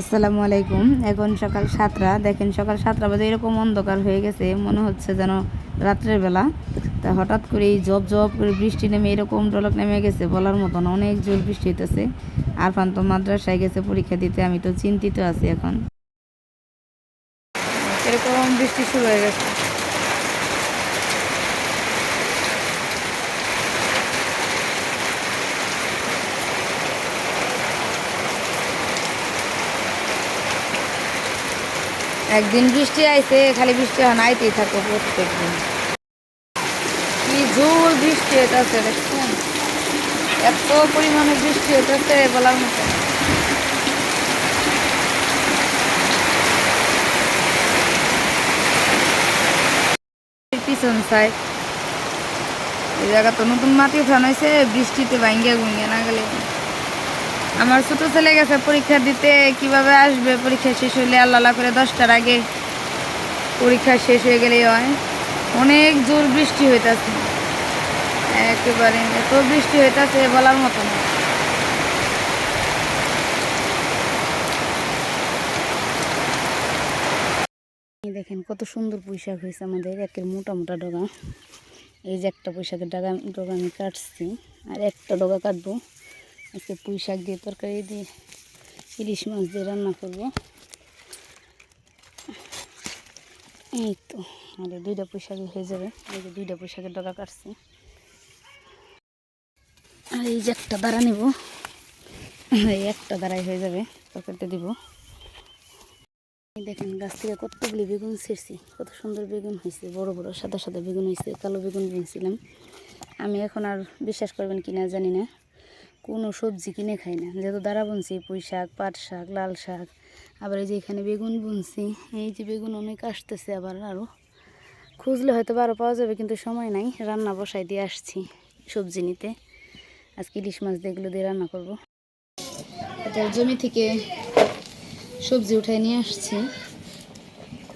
আসসালামু আলাইকুম। এখন সকাল সাতটা। দেখেন সকাল সাতটা বাজে, এরকম অন্ধকার হয়ে গেছে। মনে হচ্ছে যেন রাত্রের বেলা। তা হঠাৎ করে এই জব জব করে বৃষ্টি নেমে এরকম ডলক নেমে গেছে বলার মতন অনেক জোর বৃষ্টি হইতেছে। আর তো মাদ্রাসায় গেছে পরীক্ষা দিতে। আমি তো চিন্তিত আছি এখন। এরকম বৃষ্টি শুরু হয়ে গেছে। একদিন বৃষ্টি আইছে, খালি বৃষ্টি এখন আইতেই থাকো প্রত্যেক দিন। কি জোর বৃষ্টি হইতেছে দেখছেন এত পরিমাণে বৃষ্টি হইতেছে বলার মতো। পিছন সাইড এই জায়গা তো নতুন মাটি উঠানো হয়েছে বৃষ্টিতে ভাঙ্গিয়া গুঙ্গিয়া না গেলে। আমার ছোটো ছেলে গেছে পরীক্ষা দিতে, কীভাবে আসবে? পরীক্ষা শেষ হলে আল্লাহ করে দশটার আগে পরীক্ষা শেষ হয়ে গেলেই হয়। অনেক জোর বৃষ্টি হইতাছে। একেবারে এত বৃষ্টি হইতাছে বলার মতো না। দেখেন কত সুন্দর পুঁইশাক হয়েছে আমাদের, একের মোটা মোটা ডগা। এই যে একটা পুঁইশাকের ডগা ডগা আমি কাটছি, আর একটা ডগা কাটবো। আজকে পুঁই শাক দিয়ে তরকারি দিয়ে ইলিশ মাছ দিয়ে রান্না করব। এই তো এই দুইটা পুঁই শাক হয়ে যাবে। এই যে দুইটা পুঁই শাকের ডগা কাটছি। আর এই যে একটা দাঁড়া নেব। এই একটা দাঁড়াই হয়ে যাবে তরকারিতে দিব। দেখেন, গাছ থেকে কতগুলি বেগুন ছিঁড়ছি, কত সুন্দর বেগুন হয়েছে, বড় বড় সাদা সাদা বেগুন হয়েছে, কালো বেগুন বুনছিলাম আমি এখন আর বিশ্বাস করবেন কিনা জানি না। কোনো সবজি কিনে খাই না। যেহেতু দাঁড়া বুনছি, পুঁই শাক, পাট শাক, লাল শাক, আবার এই যে এখানে বেগুন বুনছি, এই যে বেগুন অনেক আসতেছে আবার আরও খুঁজলে হয়তো আরও পাওয়া যাবে, কিন্তু সময় নাই, রান্না বসাই দিয়ে আসছি সবজি নিতে। আজকে ইলিশ মাছ দিয়ে এগুলো দিয়ে রান্না করব। জমি থেকে সবজি উঠাই নিয়ে আসছি।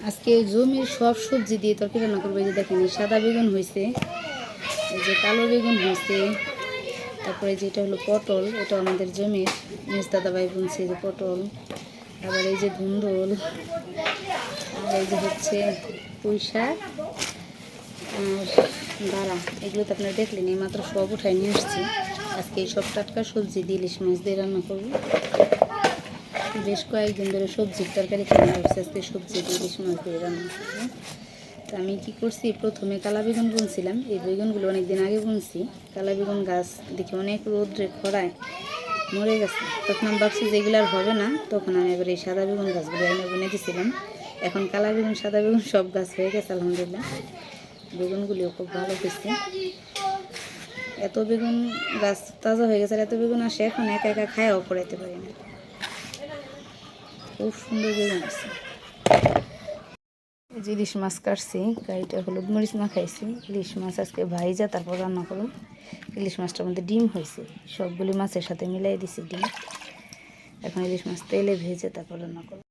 আজকে জমির সব সবজি দিয়ে তরকারি রান্না করব। এই যে দেখেন সাদা বেগুন হয়েছে এই যে কালো বেগুন হয়েছে তারপরে যেটা হলো পটল, এটা আমাদের জমির মেজদা দাবাই বুনছে যে পটল। আবার এই যে ধুন্দল আর এই যে হচ্ছে পুঁই আর দাঁড়া এগুলো তো আপনারা দেখলেন এই মাত্র সব উঠাই নিয়ে আসছি। আজকে এই সব টাটকা সবজি দিয়ে ইলিশ মাছ দিয়ে রান্না করব। বেশ কয়েকদিন ধরে সবজির তরকারি খাওয়া হচ্ছে, আজকে সবজি দিয়ে ইলিশ মাছ দিয়ে রান্না করব। তো আমি কি করছি? প্রথমে কালা বেগুন বুনছিলাম। এই বেগুনগুলো অনেক দিন আগে বুনছি। কালা বেগুন গাছ দেখি অনেক রোদ্রে খরায় মরে গেছে। তখন আমি ভাবছি যে এগুলো আর হবে না। তখন আমি এবার এই সাদা বেগুন গাছগুলো এনে বুনে দিয়েছিলাম এখন কালা বেগুন সাদা বেগুন সব গাছ হয়ে গেছে, আলহামদুলিল্লাহ। বেগুনগুলিও খুব ভালো হয়েছে। এত বেগুন গাছ তাজা হয়ে গেছে আর এত বেগুন আসে এখন একা একা খায়াও পড়াইতে পারি না। খুব সুন্দর বেগুন আছে যে ইলিশ মাছ কাটছি গাড়িটা হলুদ মরিচ মাখাইছি। ইলিশ মাছ আজকে ভাইজা, তারপর রান্না করুন ইলিশ মাছটার মধ্যে ডিম হয়েছে। সবগুলি মাছের সাথে মিলাই দিছি ডিম। এখন ইলিশ মাছ তেলে ভেজে তারপর রান্না করুন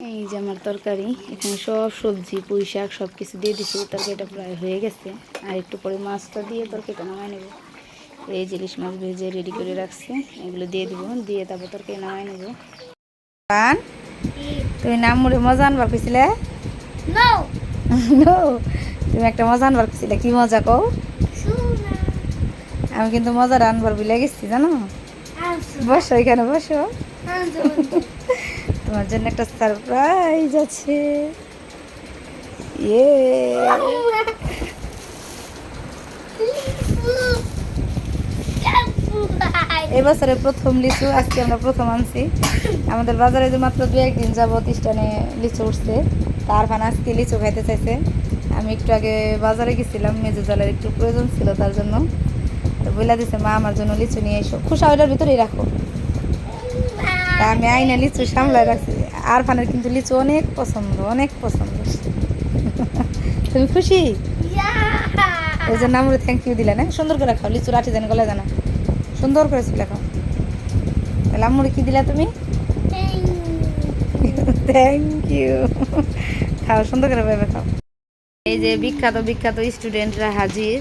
এই যে আমার তরকারি, এখানে সব সবজি, পুঁই শাক সব কিছু দিয়ে দিছি। তরকারিটা প্রায় হয়ে গেছে। আর একটু পরে মাছটা দিয়ে তরকারিটা নামাই নেব। এই যে ইলিশ মাছ ভেজে রেডি করে রাখছি, এগুলো দিয়ে দিব। দিয়ে তারপর তরকারি নামাই নেব। তুমি নাম মুড়ে মজা আনবার কইছিলে. নো তুমি একটা মজা আনবার কইছিলে কি মজা কও? আমি কিন্তু মজা আনবার বিলে গেছি জানো? বসো এখানে বসো। তোমার জন্য একটা সারপ্রাইজ আছে। ইয়ে এই বছরের প্রথম লিচু আজকে আমরা প্রথম আনছি। আমাদের বাজারে যে মাত্র দু একদিন যাবত স্টানে লিচু উঠছে। তার ফান আজকে লিচু খাইতে চাইছে। আমি একটু আগে বাজারে গেছিলাম মেজো জলের একটু প্রয়োজন ছিল তার জন্য। তো বইলা দিছে মা আমার জন্য লিচু নিয়ে এসো। খুশা ওইটার ভিতরেই রাখো। তা আমি আইনা লিচু সামলায় রাখছি। আর ফানের কিন্তু লিচু অনেক পছন্দ অনেক পছন্দ। তুমি খুশি? ওই জন্য আমরা থ্যাংক ইউ দিলে না? সুন্দর করে খাও লিচু রাঠি জানে গলা জানা। সুন্দর করে চুলে খাও। তাহলে আম্মুরে কি দিলা তুমি? থ্যাংক ইউ খাও, সুন্দর করে ভেবে খাও। এই যে বিখ্যাত বিখ্যাত স্টুডেন্টরা হাজির।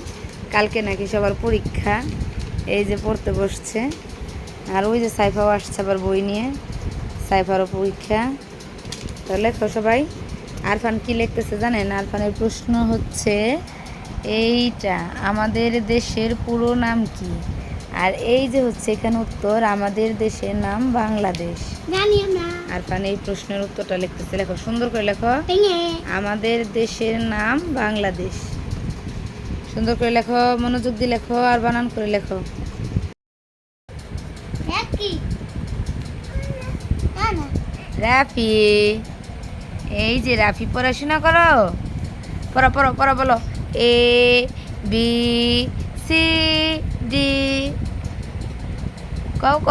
কালকে নাকি সবার পরীক্ষা। এই যে পড়তে বসছে। আর ওই যে সাইফাও আসছে আবার বই নিয়ে। সাইফারও পরীক্ষা। তো লেখো সবাই। আরফান কি লিখতেছে জানেন? আরফানের প্রশ্ন হচ্ছে, এইটা, আমাদের দেশের পুরো নাম কি? আর এই যে হচ্ছে এখানে উত্তর আমাদের দেশের নাম বাংলাদেশ। আর আরফান এই প্রশ্নের উত্তরটা লিখতেছে লেখো সুন্দর করে লেখো। আমাদের দেশের নাম বাংলাদেশ। সুন্দর করে লেখো মনোযোগ দিয়ে লেখো আর বানান করে লেখো। রাফি এই যে রাফি পড়াশোনা করো। পড়ো পড়ো পড়ো বলো। এ বি সি ডি কও ক